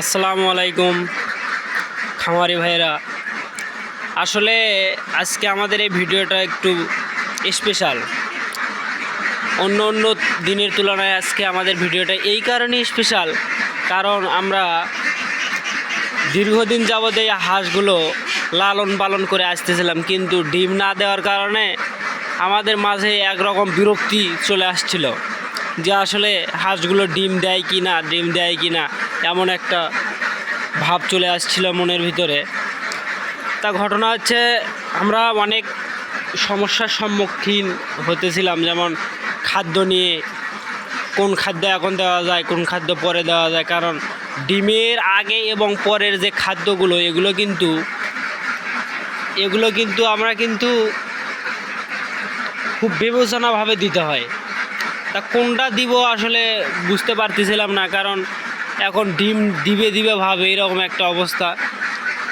আসসালামু আলাইকুম, খামারি ভাইরা আসলে আজকে আমাদের এই ভিডিওটা একটু স্পেশাল অন্য অন্য দিনের তুলনায় আজকে আমাদের ভিডিওটা এই কারণেই স্পেশাল কারণ আমরা দীর্ঘদিন যাবত এই হাঁসগুলো লালন পালন করে আসতেছিলাম, কিন্তু ডিম না দেওয়ার কারণে আমাদের মাঝে একরকম বিরক্তি চলে আসছিল। যে আসলে হাঁসগুলো ডিম দেয় কি না, ডিম দেয় কি না, এমন একটা ভাব চলে আসছিল মনের ভিতরে। তা ঘটনা হচ্ছে আমরা অনেক সমস্যার সম্মুখীন হতেছিলাম, যেমন খাদ্য নিয়ে, কোন খাদ্য এখন দেওয়া যায়, কোন খাদ্য পরে দেওয়া যায়, কারণ ডিমের আগে এবং পরের যে খাদ্যগুলো, এগুলো কিন্তু এগুলো কিন্তু আমরা কিন্তু খুব বিবেচনাভাবে দিতে হয়। তা কোনটা দিব আসলে বুঝতে পারতেছিলাম না, কারণ এখন ডিম দিবে দিবে ভাবে এরকম একটা অবস্থা।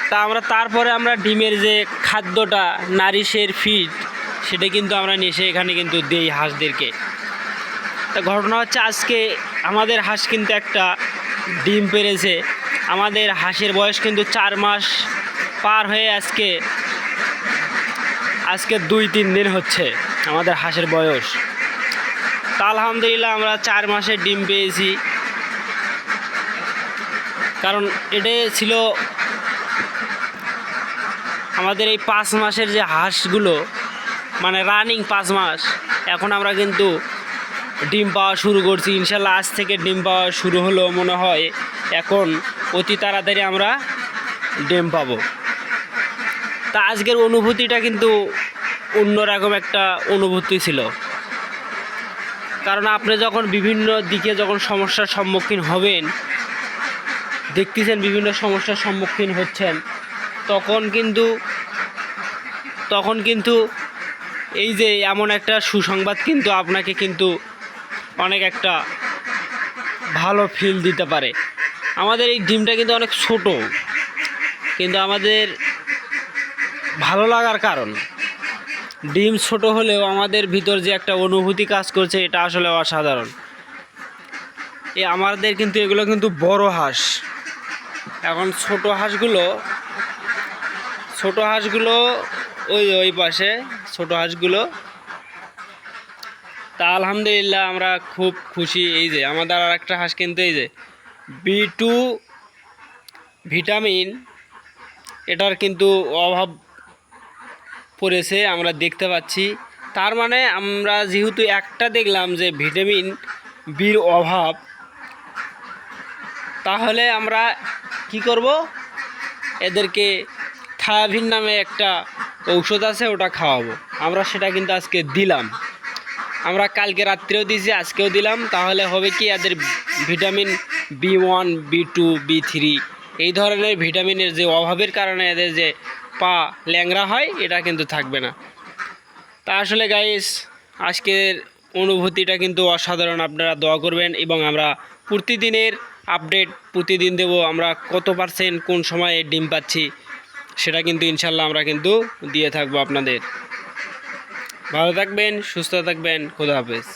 তা আমরা তারপরে আমরা ডিমের যে খাদ্যটা, নারিশের ফিড সেটা কিন্তু আমরা এসে এখানে কিন্তু দেই হাঁসদেরকে। তা ঘটনা হচ্ছে আজকে আমাদের হাঁস কিন্তু একটা ডিম পেরেছে। আমাদের হাঁসের বয়স কিন্তু চার মাস পার হয়ে আজকে আজকে দুই তিন দিন হচ্ছে আমাদের হাঁসের বয়স। তা আলহামদুলিল্লাহ আমরা চার মাসের ডিম পেয়েছি। কারণ এটা ছিল আমাদের এই পাঁচ মাসের যে হাঁসগুলো মানে রানিং পাঁচ মাস, এখন আমরা কিন্তু ডিম পাওয়া শুরু করছি। ইনশাল্লাহ আজ থেকে ডিম পাওয়া শুরু হলো মনে হয়। এখন অতি তাড়াতাড়ি আমরা ডিম পাবো। তা আজকের অনুভূতিটা কিন্তু অন্যরকম একটা অনুভূতি ছিল। কারণ আপনি যখন বিভিন্ন দিকে যখন সমস্যার সম্মুখীন হবেন, দেখতেছেন বিভিন্ন সমস্যার সম্মুখীন হচ্ছেন, তখন কিন্তু তখন কিন্তু এই যে এমন একটা সুসংবাদ কিন্তু আপনাকে কিন্তু অনেক একটা ভালো ফিল দিতে পারে। আমাদের এই ডিমটা কিন্তু অনেক ছোট, কিন্তু আমাদের ভালো লাগার কারণ। ডিম ছোট হলেও আমাদের ভিতর যে একটা অনুভূতি কাজ করছে, এটা আসলে অসাধারণ। এ আমাদের কিন্তু এগুলো কিন্তু বড় হাঁস। এখন ছোট হাঁসগুলো ছোট হাঁসগুলো ওই ওই পাশে, ছোট হাঁসগুলো। তা আলহামদুলিল্লাহ আমরা খুব খুশি। এই যে আমাদের আর একটা হাঁস কিন্তু এই যে বি টু ভিটামিন, এটার কিন্তু অভাব পড়েছে, আমরা দেখতে পাচ্ছি। তার মানে আমরা যেহেতু একটা দেখলাম যে ভিটামিন বির অভাব, তাহলে আমরা কি করব? এদেরকে থায়াভিন নামে একটা ঔষধ আছে, ওটা খাওয়াবো। আমরা সেটা কিন্তু আজকে দিলাম। আমরা কালকে রাত্রেও দিয়েছি, আজকেও দিলাম। তাহলে হবে কি, এদের vitamin B one, B two, B three, এই ধরনের ভিটামিনের যে অভাবের কারণে এদের যে পা ল্যাংরা হয়, এটা কিন্তু থাকবে না। তা আসলে গাইস আজকের অনুভূতিটা কিন্তু অসাধারণ, আপনারা দোয়া করবেন এবং আমরা প্রতিদিনের আপডেট প্রতিদিন দেব আমরা কত পার্সেন্ট কোন সময়ে ডিম পাচ্ছি, সেটা কিন্তু ইনশাল্লাহ আমরা কিন্তু দিয়ে থাকব আপনাদের। ভালো থাকবেন, সুস্থ থাকবেন, খুদা হাফেজ।